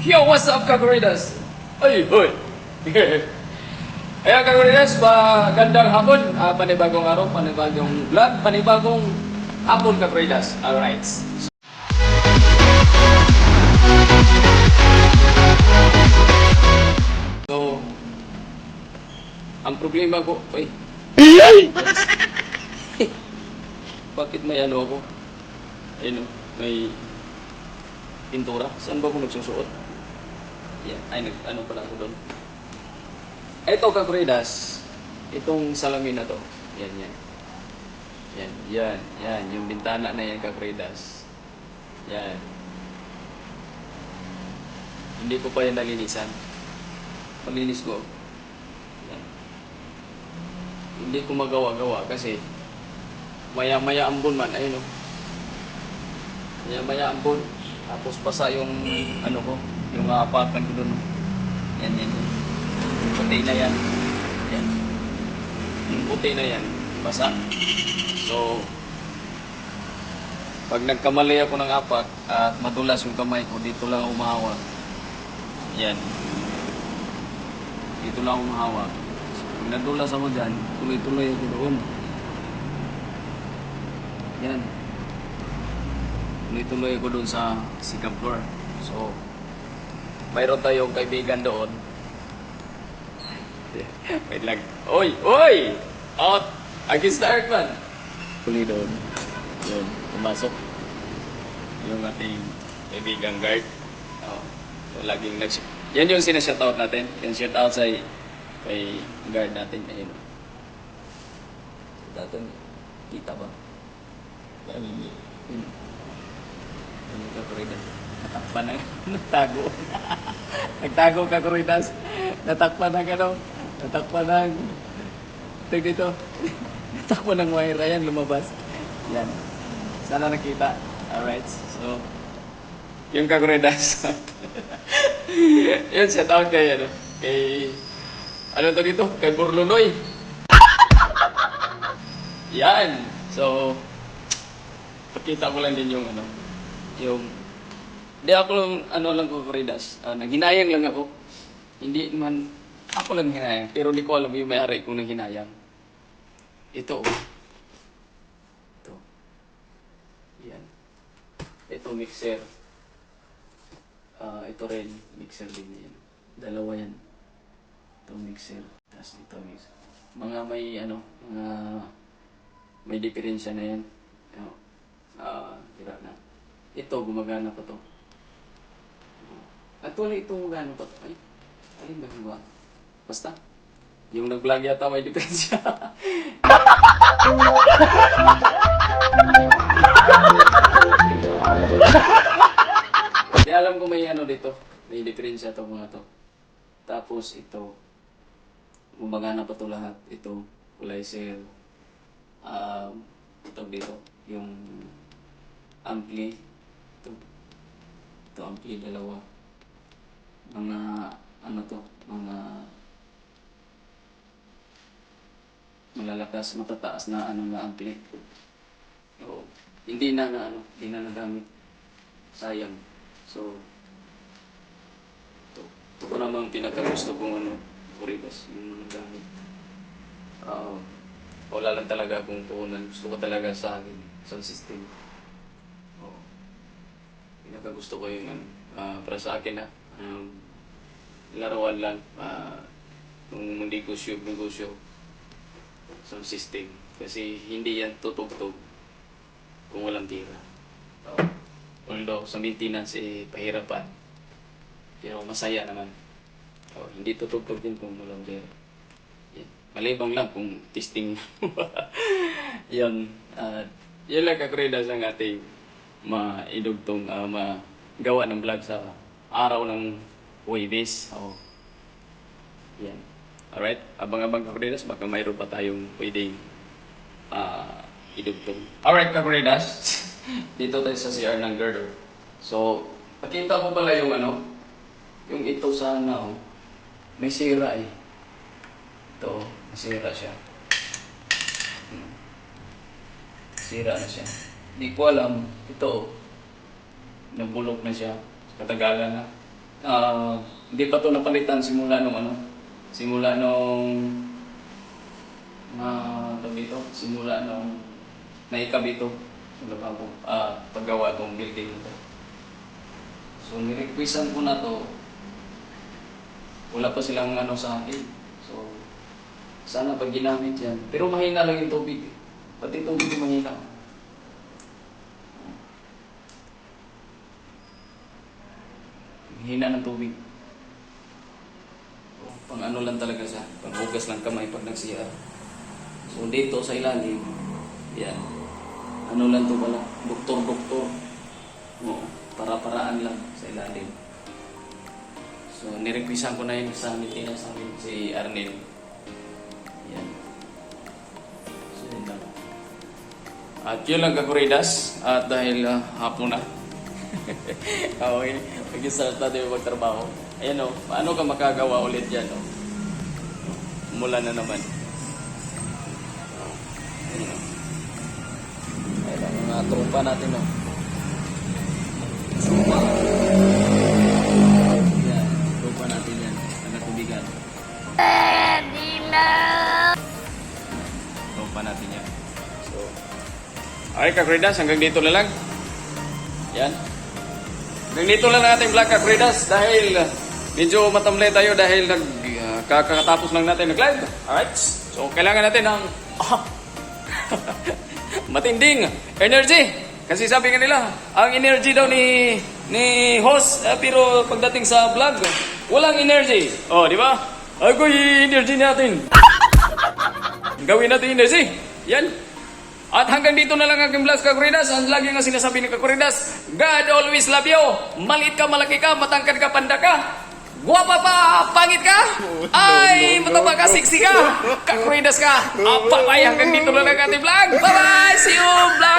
Yo, what's up, Kagoridas? Ay, hoy! Ayan, Kagoridas, magandang hapon. Ah, panibagong araw, panibagong vlog, panibagong hapon, Kagoridas. Alright. So, ang problema ko, ay, bakit may ano ako? Ayun, may pintura. Saan ba ako nagsusuot? Yan, ay, ano pala ako doon? Ito, Kakuridas. Itong salamin na to. Yan, yan. Yan, yan, yan. Yung bintana na yan, Kakuridas. Yan. Hindi ko pa yan nalinisan. Malinis ko. Yan. Hindi ko magawa-gawa kasi maya-maya ambon man, ayun o. Maya-maya ambon. Tapos basa yung ano ko, yung apakan ko doon. Yan, yan. Yung puti na yan. Yan. Yung puti na yan, basa. So, pag nagkamali ako ng apak at madulas yung kamay ko, dito lang umahawak. Yan. Dito lang umahawak. So, pag nadulas ako dyan, tuloy-tuloy ako doon. Yan. Tuloy-tuloy ako doon sa second floor. So, mayroon tayong kaibigan doon. Wait lang. Oy! Oy! Out! Against the Earthman! Tuloy doon. Yun. Pumasok. Yung ating kaibigan guard. Oh. So, laging nag Yan yung sinashoutout natin. Yung shoutout sa kay guard natin. Ayun. Datin, kita ba? Hmm. Ano ka, Kuridas? Natakpan na. Nagtago. Nagtago ka, Kuridas. Natakpan ng ano? Natakpan ng... Tig dito. Natakpan ng wire. Ayan, lumabas. Yan. Sana nakita. Alright. So, yung kaguridas. yun, shout out kay, ano, kay, ano to dito? Kay Burlunoy. Yan. So, pakita ko lang din yung ano, yung, di ako lang, ano lang ko, Koridas. Uh, nanghinayang lang ako. Hindi man, ako lang hinayang. Pero di ko alam yung may-ari kong nanghinayang. Ito, oh. Ito. Yan. Ito, mixer. Ah, ito rin, mixer din yan. Dalawa yan. Ito mixer. Tapos ito mixer. Mga may ano, mga may diferensya na yan. Ah, tira na. Ito, gumagana pa to. Actually, ito gumagana pa to. Ay, alin ba ba? Basta. Yung nag-vlog yata may diferensya. Di alam ko may ano dito. May diferensya to mga to. Tapos ito, gumagana pa to lahat. Ito, kulay sale. Um, ito dito, yung ampli. Ito, ito ampli dalawa. Mga, ano to, mga malalakas, matataas na ano na ampli. Oo. Hindi na na ano, hindi na nagamit. Sayang. So, ito, ito ko namang pinakagusto kong ano, Coribas, yung mga gamit. Ah, wala lang talaga akong puhunan. Gusto ko talaga sa akin, sound system. Oo. Pinakagusto ko yung ano, ah, para sa akin na, um, larawan lang, ah, nung negosyo, negosyo, sound system. Kasi hindi yan tutugtog kung walang tira. Oo. Although sa maintenance eh pahirapan. Pero masaya naman. Oh, hindi tutugtog din kung walang tira. Yan. Malibang lang kung testing. yan. Uh, yan lang kakreda sa ating maidugtong uh, magawa ng vlog sa araw ng Huwebes. Oh. Yan. Alright? Abang-abang kakredas, baka mayroon pa tayong pwedeng ah idugtong. Alright, kakredas. Dito tayo sa CR ng girder. So, pakita ko pala yung ano, yung ito sana, oh. May sira eh. Ito, oh, nasira siya. Hmm. Sira na siya. Hindi ko alam, ito, oh. nabulok na siya. Katagalan na. Ah, hindi pa to napalitan simula nung ano, simula nung uh, dito, simula nung naikabito, ano ba po, ah, paggawa tong building na to. So, nirequestan ko na to, wala pa silang ano sa akin. So, sana pag ginamit yan. Pero mahina lang yung tubig. Pati tubig mahina. Hina ng tubig. Pang ano lang talaga siya. Pang hugas lang kamay pag nagsiya. So dito sa ilalim, yan. Ano lang to pala? Doktor-doktor. Oo, para-paraan lang sa ilalim. So, nirequisan ko na yun sa maintenance namin si Arnel. Yan. So, yun lang. At yun lang kakuridas. At dahil ah, hapon na. okay. Mag-start natin magtrabaho. Ayan o. Paano ka makagawa ulit yan o? Mula na naman. Ayan o. Ayan ang mga tropa natin o. Tropa. Yan. Tropa natin yan. Ang natubigan. Tropa natin yan. So, Okay, Kakridas, hanggang dito na lang. Yan. Hanggang dito lang ang ating vlog, Kakridas, dahil medyo matamlay tayo dahil nag, uh, kakatapos lang natin nag-live. Alright? So, kailangan natin ng matinding energy. Kasi sabi nga nila, ang energy daw ni ni host, uh, pero pagdating sa vlog, walang energy. Oh, di ba? Ako yung energy natin. Gawin natin energy. Yan. At hanggang dito na lang aking vlog, Kakuridas. Ang lagi nga sinasabi ni Kakuridas, God always love you. Maliit ka, malaki ka, matangkad ka, panda ka. Guwapa pa, pangit ka. Ay, mataba ka, sexy ka. Kakuridas ka. Apa pa hanggang dito na lang ating vlog. Bye-bye. See you vlog